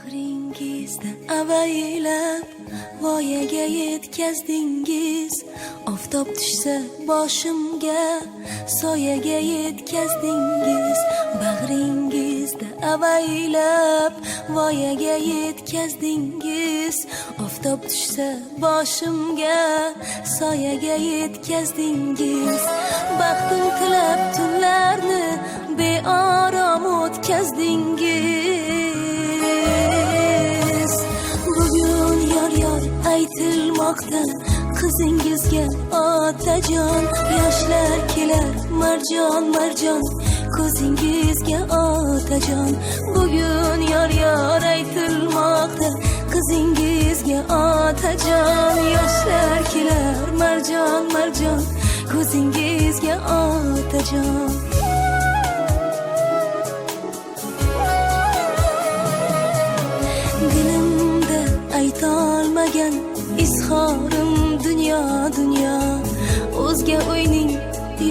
bag'ringizda avaylab voyaga yetkazdingiz. Oftob tushsa boshimga soyaga yetkazdingiz. Bag'ringizda avaylab voyaga yetkazdingiz. Oftob tushsa boshimga soyaga yetkazdingiz. Baxtim tilab tunlarni beorom o'tkazdingiz. Yor aytilmoqda qizingizga otajon yoshlar kelar marjon marjon ko'zingizga otajon bugun yor yor aytilmoqda qizingizga otajon yoshlar kelar marjon marjon ko'zingizga otajon dilimda aytolmagan izhorim dunyo dunyo o'zga o'yning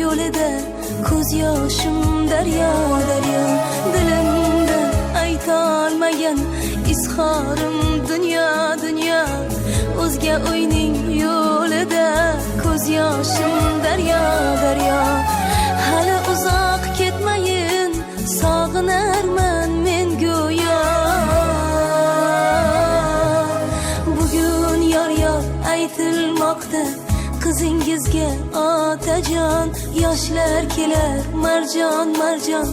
yo'lida ko'z yoshim daryo daryo dilimda aytolmagan izhorim dunyo dunyo o'zga o'yning yo'lida ko'z yoshim daryo daryo yor aytilmoqda qizingizga otajon yoshlar kelar marjon marjon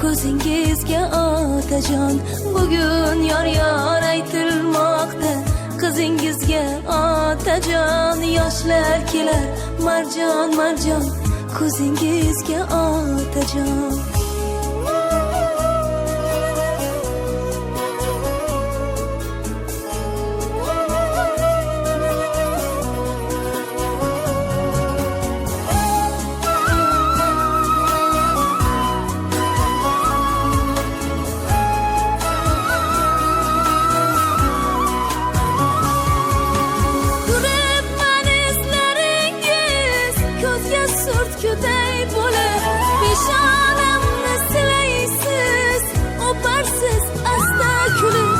ko'zingizga otajon bugun yor yor aytilmoqda qizingizga otajon yoshlar kelar marjon marjon ko'zingizga ko'zga surtkuday bo'lib peshonamni silaysiz o'parsiz asta kulib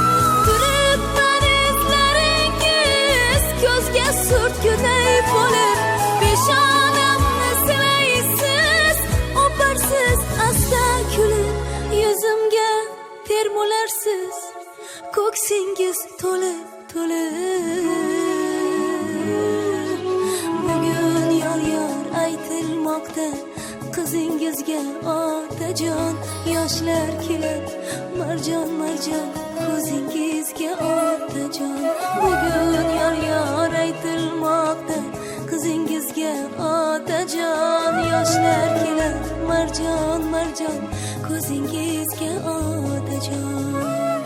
Turibman izlaringiz ko'zga surtkuday bo'lib peshonamni silaysiz o'parsiz asta kulib yuzimga termularsiz ko'ksingiz to'lib to'lib aytilmoqda. Qizingizga otajon yoshlar kelib marjon marjon ko'zingizga otajon. Bugun yor yor aytilmoqda. Qizingizga otajon yoshlar kelib marjon marjon ko'zingizga otajon.